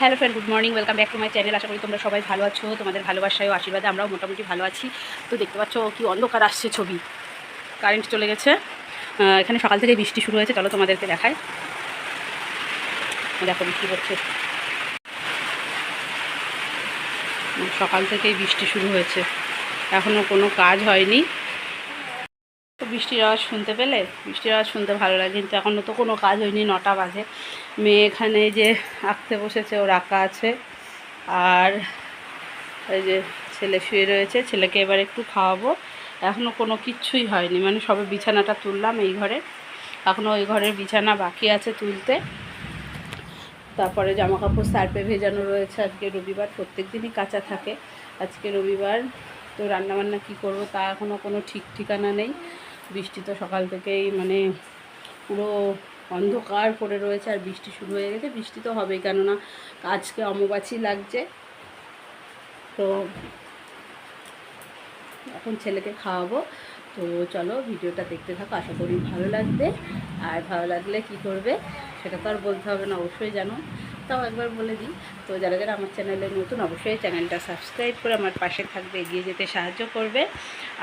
Hello friend good morning welcome back to my channel আশা করি তোমরা সবাই ভালো আছো। তোমাদের ভালোবাসায় আশীর্বাদে আমরাও মোটামুটি ভালো আছি। তো দেখতে পাচ্ছ কি অন্ধকার আসছে ছবি। কারেন্ট চলে গেছে। এখানে সকাল থেকে বৃষ্টি শুরু হয়েছে। চলো তোমাদেরকে দেখায় দেখো বৃষ্টি পড়ছে সকাল থেকেই বৃষ্টি শুরু হয়েছে। এখনও কোনো কাজ হয়নি। বৃষ্টির আওয়াজ শুনতে পেলে? বৃষ্টির আওয়াজ শুনতে ভালো লাগে, কিন্তু এখনও তো কোনো কাজ হয়নি, নটা বাজে। মেয়ে এখানে যে আঁকতে বসেছে, ওর আঁকা আছে। আর এই যে ছেলে শুয়ে রয়েছে, ছেলেকে এবার একটু খাওয়াবো। এখনও কোনো কিচ্ছুই হয়নি মানে সবে বিছানাটা তুললাম এই ঘরে। এখনও ওই ঘরের বিছানা বাকি আছে তুলতে। তারপরে জামা কাপড় সার্পে ভেজানো রয়েছে। আজকে রবিবার প্রত্যেক দিনই কাঁচা থাকে। আজকে রবিবার, তো রান্নাবান্না কী করব তা এখনও কোনো ঠিক ঠিকানা নেই। বৃষ্টি তো সকাল থেকেই মানে পুরো অন্ধকার করে রয়েছে আর বৃষ্টি শুরু হয়ে গেছে। বৃষ্টি তো হবেই, কেননা আজকে অম্বুবাচী লাগছে। তো এখন ছেলেকে খাওয়াবো। তো চলো ভিডিওটা দেখতে থাকো, আশা করি ভালো লাগবে। আর ভালো লাগলে কি করবে সেটা তো আর বলতে হবে না, অবশ্যই জানো। তাও একবার বলে দিই। তো যারা যারা আমার চ্যানেলে নতুন, অবশ্যই চ্যানেলটা সাবস্ক্রাইব করে আমার পাশে থাকবে, এগিয়ে যেতে সাহায্য করবে।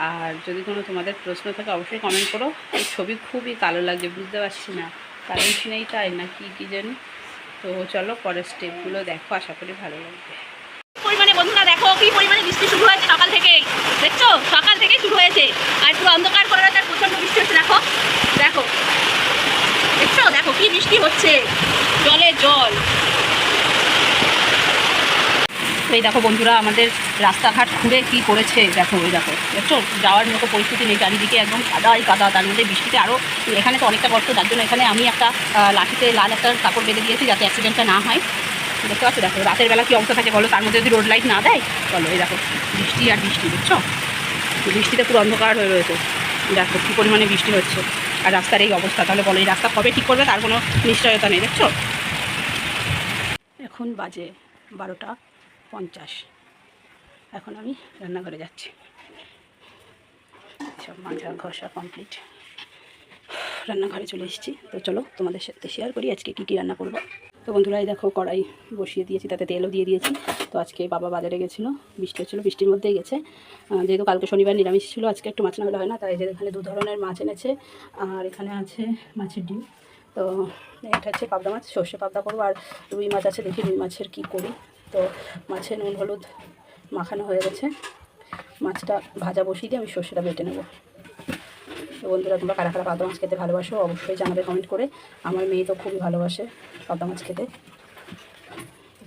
আর যদি কোনো তোমাদের প্রশ্ন থাকে, অবশ্যই কমেন্ট করো। এই ছবি খুবই কালো লাগছে, বুঝতে পারছি না। কারেন্ট নেই তাই না, কি, কী জানি। তো চলো পরের স্টেপগুলো দেখো, আশা করি ভালো লাগবে। পরিমাণে বন্ধুরা দেখো, কি পরিমাণে বৃষ্টি শুরু হয়েছে সকাল থেকেই দেখছ? সকাল থেকেই শুরু হয়েছে। আর পুরো অন্ধকার করে রয়েছে প্রচণ্ড বৃষ্টি হচ্ছে, দেখো। দেখো। দেখছ? দেখো, কি বৃষ্টি হচ্ছে। জলে জল। এই দেখো বন্ধুরা, আমাদের রাস্তাঘাট ঘুরে কি করেছে? দেখো ওই দেখো। দেখছ যাওয়ার মতো পরিস্থিতি নেই, চারিদিকে একদম কাদাই কাদা, তার মধ্যে বৃষ্টিতে আরও এখানে তো অনেকটা কষ্ট যার জন্য এখানে আমি একটা লাঠিতে লাল একটা কাপড় বেঁধে দিয়েছি যাতে অ্যাক্সিডেন্টটা না হয়। দেখতে পাচ্ছ? দেখো, রাতের বেলা কী অবস্থা থাকে বলো? তার মধ্যে যদি রোড লাইট না দেয় বলো এই দেখো, বৃষ্টি আর বৃষ্টি, বুঝছ? বৃষ্টিতে পুরো অন্ধকার হয়ে রয়েছে। দেখো, কী পরিমাণে বৃষ্টি হচ্ছে। আর রাস্তার এই অবস্থা, তাহলে বলো, এই রাস্তা কবে ঠিক করবে? তার কোনো নিশ্চয়তা নেই, দেখছ? এখন বাজে বারোটা। পঞ্চাশ। এখন আমি রান্নাঘরে যাচ্ছি। সব মাজা ঘষা কমপ্লিট রান্নাঘরে চলে এসেছি। তো চলো তোমাদের সাথে শেয়ার করি আজকে কী কী রান্না করব। তো বন্ধুরা, এই দেখো কড়াই বসিয়ে দিয়েছি, তাতে তেলও দিয়ে দিয়েছি। তো আজকে বাবা বাজারে গেছিল, বৃষ্টি হচ্ছিল, বৃষ্টির মধ্যেই গেছে। যেহেতু কালকে শনিবার নিরামিষ ছিল, আজকে একটু মাছ না হলে হয় না, তাই যে এখানে দু ধরনের মাছ এনেছে। আর এখানে আছে মাছের ডিম। তো এটা হচ্ছে পাবদা মাছ, সর্ষে পাবদা করব। আর রুই মাছ আছে, দেখি রুই মাছের কী করি। তো মাছে নুন, হলুদ মাখানো হয়ে গেছে। মাছটা ভাজা বসিয়ে দিয়ে আমি সর্ষেটা বেটে নেব। তো বন্ধুরা, তোমরা কারা কারা পাবদা মাছ খেতে ভালোবাসো অবশ্যই জানাবে কমেন্ট করে। আমার মেয়ে তো খুবই ভালোবাসে পাবদা মাছ খেতে।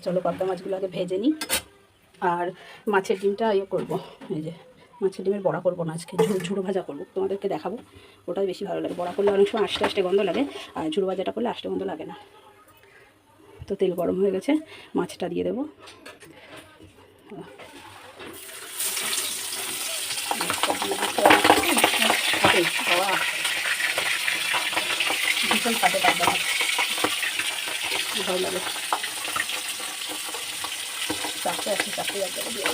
চলো পাবদা মাছগুলো আগে ভেজে নিই। আর মাছের ডিমটা ইয়ে করব, এই যে মাছের ডিমের বড়া করব না আজকে ঝুড়ো ভাজা করব। তোমাদেরকে দেখাবো, ওটাই বেশি ভালো লাগে। বড়া করলে অনেক সময় আস্তে আষ্টে গন্ধ লাগে, আর ঝুড়ো ভাজাটা করলে আষ্টে গন্ধ লাগে না। তো তেল গরম হয়ে গেছে, মাছটা দিয়ে দেবো। ভীষণ ভালো লাগে দিয়ে।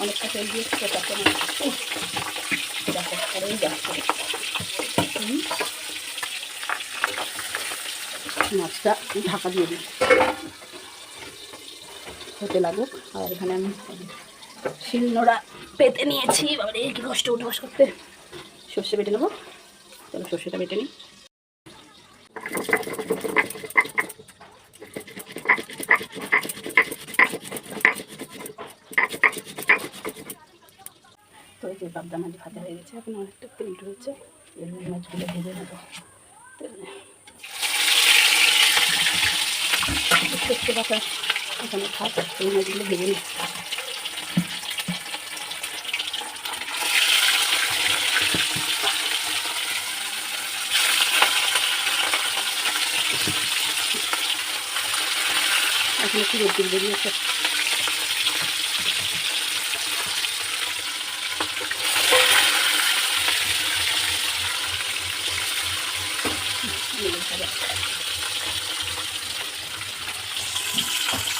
অনেকটা তেল করেই যাচ্ছে। মাছটা ঢাকা দিয়ে দিই। হতে লাগুক। আর এখানে আমি শিলনোড়া পেতে নিয়েছি। বাবারে, কি কষ্ট উঠে বস করতে। সর্ষে বেটে নেব। চলো সর্ষেটা বেটে নিই। তো যে পাবদা মাছ ভাজা হয়ে গেছে। এখন অনেকটা তেল রয়েছে এই মাছগুলো ভেজে নেব তেলে দেখতে পাতা এখানে থাক এই মাছগুলো ভেজে নিই এখন একটু রোদ্দুর বেরিয়েছে?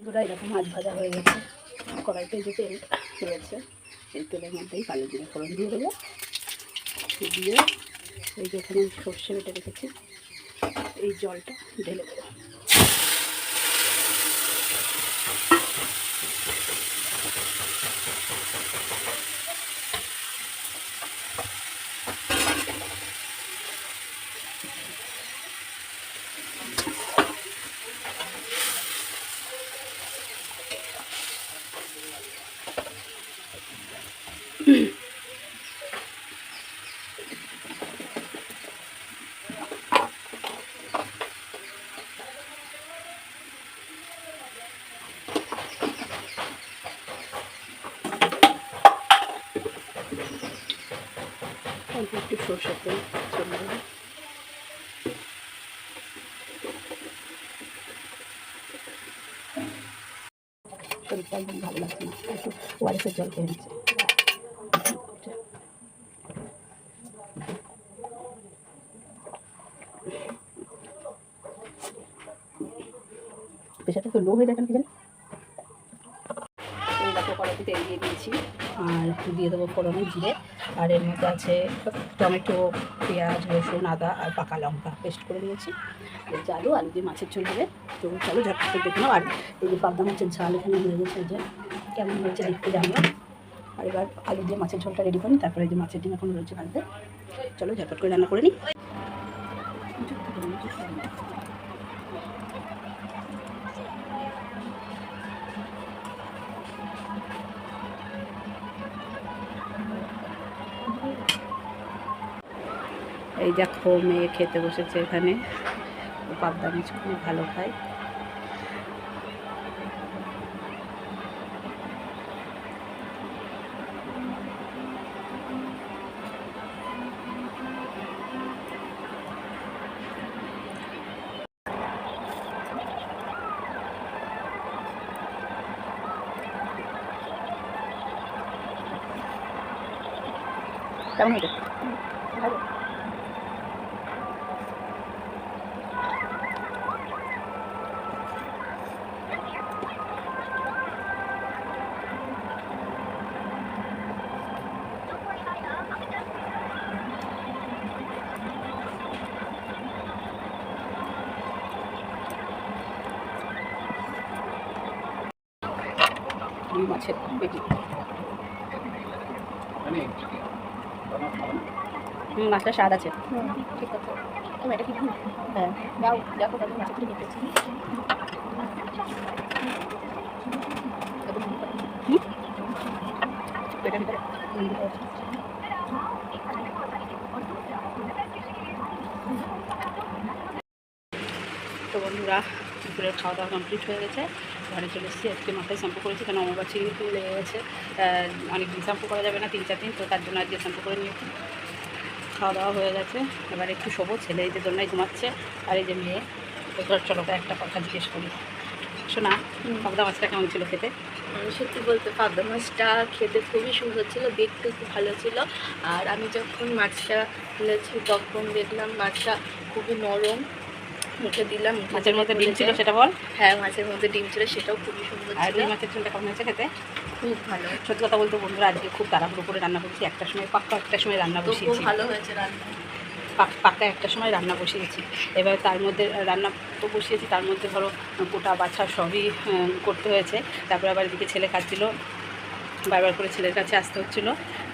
দুটাই এরকম মাছ ভাজা হয়ে গেছে। কড়াইতে যে তেল রয়েছে এই তেলের মধ্যেই কালো জিরে ফোড়ন দিয়ে দেবো। দিয়ে ওই যেখানে সর্ষে বেটে রেখেছি, এই জলটা ঢেলে দেবো। একটু সরষের তেল দেবো শরীরটা একদম ভালো লাগছে না। একটু জল খেয়ে নিচ্ছে। প্রেশারটা তো লো হয়ে যায় কেন কি জানি? দেখো তেল দিয়ে দিয়েছি। আর দিয়ে দেবো ফোড়নে জিরে। আর এর মধ্যে আছে টমেটো, পেঁয়াজ, রসুন, আদা আর পাকা লঙ্কা পেস্ট করে নিয়েছি। যে আলু আলু দিয়ে মাছের ঝোল হবে। তো চলো ঝটপট দেখে আর এই যে পাবদা মাছের ঝাল এখানে হয়ে গেছে যে কেমন হয়েছে দেখতে জানব আর এবার আলু দিয়ে মাছের ঝোলটা রেডি করি তারপরে যে মাছের ডিম এখন রয়েছে বাড়িতে চলো ঝটপট করে রান্না করে নিই এই দেখো মেয়ে খেতে বসেছে এখানে। পাবদা মাছ খুব ভালো খায়। কেমন হয়েছে ভালো রুই মাছের পেটি। হুম মাছটা স্বাদ আছে। ঠিক আছে। এটা কি হ্যাঁ। যাও দেখো তাদের মাছের থেকে কেটেছি পেটের ভিতরে তো বন্ধুরা দুপুরের খাওয়া দাওয়া কমপ্লিট হয়ে গেছে। ঘরে চলে এসেছি আজকে মাথায় শ্যাম্পু করেছি কারণ অমাবাসী কিন্তু লেগে গেছে। অনেক দিন শ্যাম্পু করা যাবে না তিন চার দিন তো তার জন্য আজকে শ্যাম্পু করে নিয়েছি। খাওয়া দাওয়া হয়ে গেছে। এবার একটু শোবো ছেলে এই যে দোলনায় ঘুমাচ্ছে আর এই যে মেয়ে। ধর চলো একটা কথা জিজ্ঞেস করি। শোনা পাবদা মাছটা কেমন ছিল খেতে? আমি সত্যি বলতে পাবদা মাছটা খেতে খুবই সুন্দর ছিল দেখতে খুব ভালো ছিল। আর আমি যখন মাছটা তুলেছি তখন দেখলাম মাছটা খুবই নরম। মুখে দিলাম মাছের মধ্যে ডিম ছিল সেটা বল? হ্যাঁ মাছের মধ্যে ডিম ছিল সেটাও খুবই সুন্দর আর রুই মাছের ঝোলটা কেমন হয়েছে খেতে? খুব ভালো। সত্যি কথা বলতে বন্ধুরা আজকে খুব তাড়াহুড়ো করে রান্না করছি। একটার সময় পাক্কা একটার সময় রান্না তো খুব বসিয়েছি। ভালো হয়েছে রান্না। পাক- পাক্কা একটা সময় রান্না বসিয়েছি। এবার তার মধ্যে রান্না তো বসিয়েছি তার মধ্যে ধরো কোটা বাছা সবই করতে হয়েছে। তারপরে আবার এদিকে ছেলে খাচ্ছিল বারবার করে ছেলের কাছে আসতে হচ্ছিল।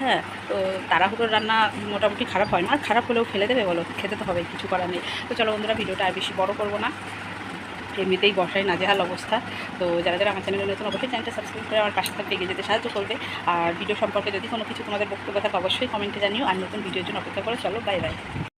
হ্যাঁ তো তাড়াহুড়োর রান্না মোটামুটি খারাপ হয় না। আর খারাপ হলেও ফেলে দেবে বলো? খেতে তো হবে, কিছু করার নেই। তো চলো বন্ধুরা, ভিডিওটা আর বেশি বড় করব না। এমনিতেই বসাই নাজেহাল অবস্থা। তো যারা যারা আমার চ্যানেলে নতুন, অবশ্যই চ্যানেলটা সাবস্ক্রাইব করে আমার পাশে থাকতে এগিয়ে যেতে সাহায্য করবে। আর ভিডিও সম্পর্কে যদি কোনো কিছু তোমাদের বক্তব্য থাকে, অবশ্যই কমেন্টে জানিও। আর নতুন ভিডিওর জন্য অপেক্ষা করে চলো বাই বাই